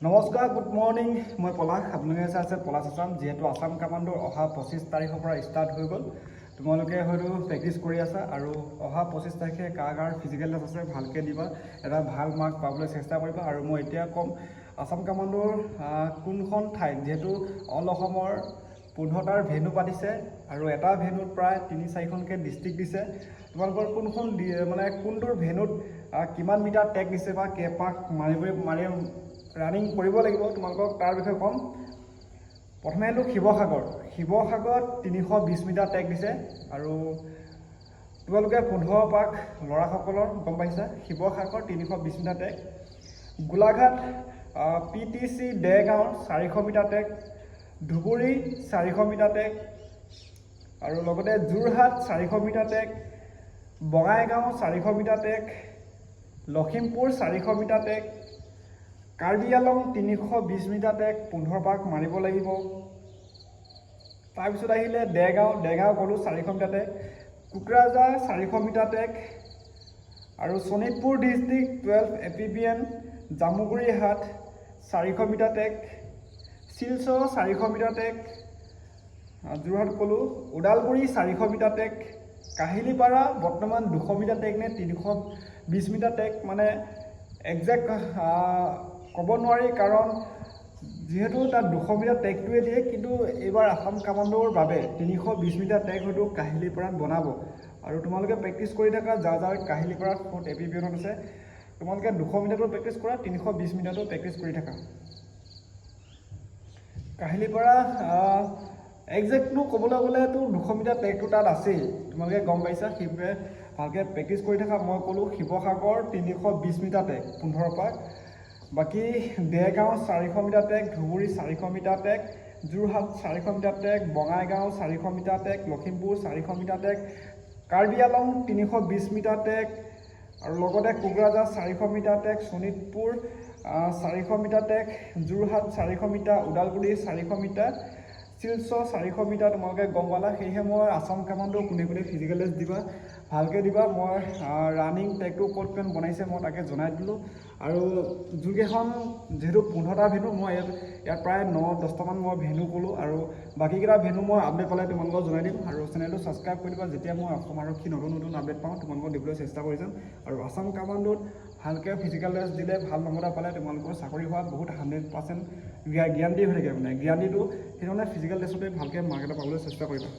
নমস্কাৰ good morning মই পলাশ আপোনালোকে চাই আছে পলাশ আছাম যিহেতু আছাম কামাণ্ডোৰ অহা পঁচিছ তাৰিখৰ পৰা ষ্টাৰ্ট হৈ গ'ল। তোমালোকে হয়তো প্ৰেক্টিছ কৰি আছা আৰু অহা পঁচিছ তাৰিখে কাৰ কাৰ ফিজিকেল টেষ্ট আছে ভালকৈ দিবা এটা ভাল মাৰ্ক পাবলৈ চেষ্টা কৰিবা আৰু মই এতিয়া ক'ম আছাম কামাণ্ডোৰ কোনখন ঠাইত যিহেতু অল অসমৰ পোন্ধৰটাৰ ভেনু পাতিছে আৰু এটা ভেনুত প্ৰায় তিনি চাৰিখনকৈ ডিষ্ট্ৰিক্ট দিছে। তোমালোকৰ কোনখন মানে কোনটোৰ ভেনুত কিমান মিটাৰ টেক দিছে বা কেইপাক মাৰিব মাৰি ৰানিং কৰিব লাগিব তোমালোকক তাৰ বিষয়ে ক'ম। প্ৰথমে আহিলোঁ শিৱসাগৰ। শিৱসাগৰত তিনিশ বিছ মিটাৰ টেক দিছে আৰু তোমালোকে পোন্ধৰ পাক ল'ৰাসকলৰ গম পাইছা? শিৱসাগৰ তিনিশ বিছ মিটাৰ টেক গোলাঘাট পি টি চি দেৰগাঁৱৰ চাৰিশ মিটাৰ টেক ধুবুৰী চাৰিশ মিটাৰ টেক আৰু লগতে যোৰহাট চাৰিশ মিটাৰ টেক বঙাইগাঁও চাৰিশ মিটাৰ টেক লখিমপুৰ চাৰিশ মিটাৰ টেক কাৰ্বি আলং তিনিশ বিছ মিটাৰ টেক পোন্ধৰ পাক মাৰিব লাগিব। তাৰপিছত আহিলে দেৰগাঁও দেৰগাঁও গ'লোঁ চাৰিশ মিটাৰ টেক কোকৰাঝাৰ চাৰিশ মিটাৰ টেক আৰু Sonitpur district twelve A P B N Jamuguri হাট চাৰিশ মিটাৰ টেক শিলচৰ চাৰিশ মিটাৰ আহ, যোৰহাট ক'লোঁ ওদালগুৰি চাৰিশ মিটাৰ টেক কাহিলীপাৰা বৰ্তমান দুশ মিটাৰ টেক নে তিনিশ বিছ মিটাৰ টেক মানে একজেক্ট ক'ব নোৱাৰি কাৰণ যিহেতু তাত দুশ মিটাৰ টেকটোৱে দিয়ে কিন্তু এইবাৰ আসাম কামাণ্ডোৰ বাবে তিনিশ বিছ মিটাৰ টেক হয়তো কাহিলীপাৰাত বনাব। আৰু তোমালোকে প্ৰেক্টিছ কৰি থাকা যাৰ যাৰ কাহিলীপাৰাত ফ'ৰ্ট এ পি বি এনত আছে তোমালোকে দুশ মিটাৰটো প্ৰেক্টিছ কৰা তিনিশ বিছ মিটাৰটো প্ৰেক্টিছ কৰি থাকা। কাহিলীপাৰা একজেক্টনো ক'বলৈ গ'লেতো দুশ মিটাৰ ট্ৰেকটো তাত আছেই। তোমালোকে গম পাইছা সেইবাবে ভালকৈ প্ৰেক্টিছ কৰি থাকা। মই ক'লোঁ শিৱসাগৰ তিনিশ বিছ মিটাৰ ট্ৰেক পোন্ধৰ পাক। বাকী দেৰগাঁও চাৰিশ মিটাৰ ট্ৰেক ধুবুৰী চাৰিশ মিটাৰ ট্ৰেক যোৰহাট চাৰিশ মিটাৰ ট্ৰেক বঙাইগাঁও চাৰিশ মিটাৰ ট্ৰেক লখিমপুৰ চাৰিশ মিটাৰ ট্ৰেক কাৰ্বি আলং তিনিশ বিছ মিটাৰ ট্ৰেক আৰু লগতে কোকৰাঝাৰ চাৰিশ মিটাৰ ট্ৰেক শোণিতপুৰ চাৰিশ মিটাৰ ট্ৰেক যোৰহাট চাৰিশ মিটাৰ ওদালগুৰি চাৰিশ মিটাৰ শিলচৰ চাৰিশ মিটাৰ তোমালোকে গম পালা। সেয়েহে মই আছাম কামাণ্ডো কোনে কোনে ফিজিকেল টেষ্ট দিবা? ভালকৈ দিবা মই ৰানিং ট্ৰেকটো ক'ত কিমান বনাইছে মই তাকে জনাই দিলোঁ। আৰু যোনকেইখন যিহেতু পোন্ধৰটা ভেনু মই ইয়াত ইয়াত প্ৰায় ন দহটামান মই ভেনু ক'লোঁ। আৰু বাকীকেইটা ভেনু মই আপডেট পালে তোমালোকক জনাই দিম। আৰু চেনেলটো ছাবস্ক্ৰাইব কৰি দিবা যেতিয়া মই অসম আৰক্ষী নতুন নতুন আপডেট পাওঁ তোমালোকক দিবলৈ চেষ্টা কৰি যাম। আৰু আছাম কামাণ্ডোত ভালকৈ ফিজিকেল টেষ্ট দিলে ভাল নম্বৰ এটা পালে তোমালোকৰ চাকৰি হোৱাত বহুত হাণ্ড্ৰেড পাৰ্চেণ্ট গেৰাণ্টি হৈ থাকে মানে। গেৰাণ্টিটো সেইধৰণে ফিজিকেল টেষ্টতে ভালকৈ মাৰ্ক এটা পাবলৈ চেষ্টা কৰিবা।